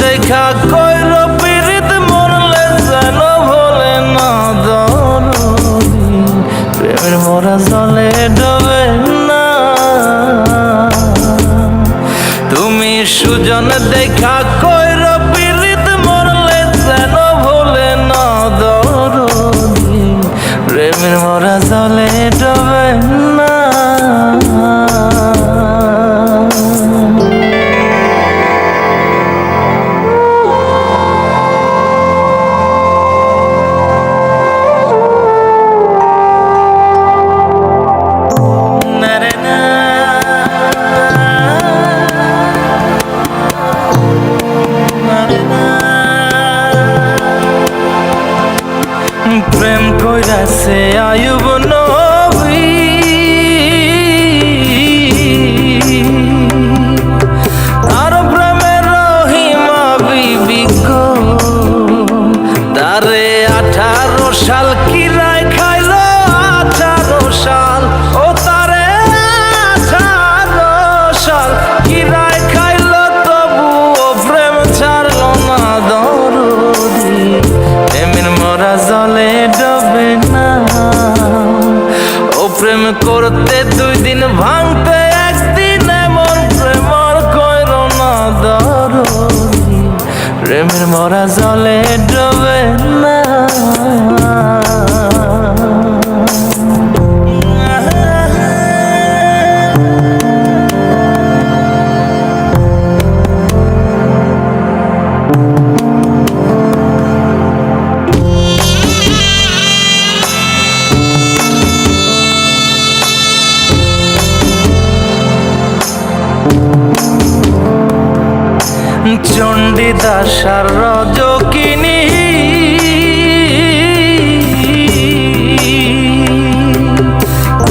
দেখা কইল, পীড়িত মরলে যেন ভোলে না দরদি প্রেমের মরা জলে ডবে না। তুমি সুজন দেখা প্রেম কইরাছে আয়ুব নবী। আর প্রেমের রহিমা বিবি গো। তারে করতে দুই দিন ভাঙতে একদিন এমন প্রেমর কইর না দর প্রেমের মরা জলে চণ্ডীদাস আর রজকিনী।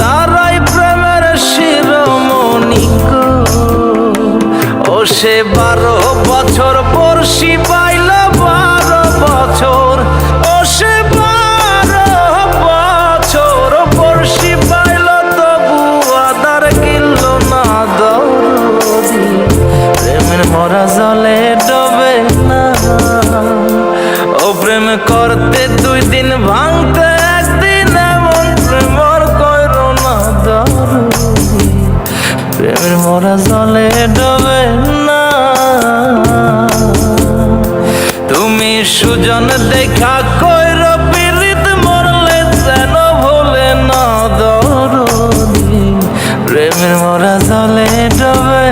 তারাই প্রেমের শিরোমণি ও সে বারো বছর পর পাইল ভাঙতে একদিন এমন প্রেমর কইর না দরদি প্রেমের মরা জলে ডবে না। তুমি সুজন দেখা কইর পীড়িত মরলে যেন ভোলে না দরদি প্রেমের মরা জলে ডবে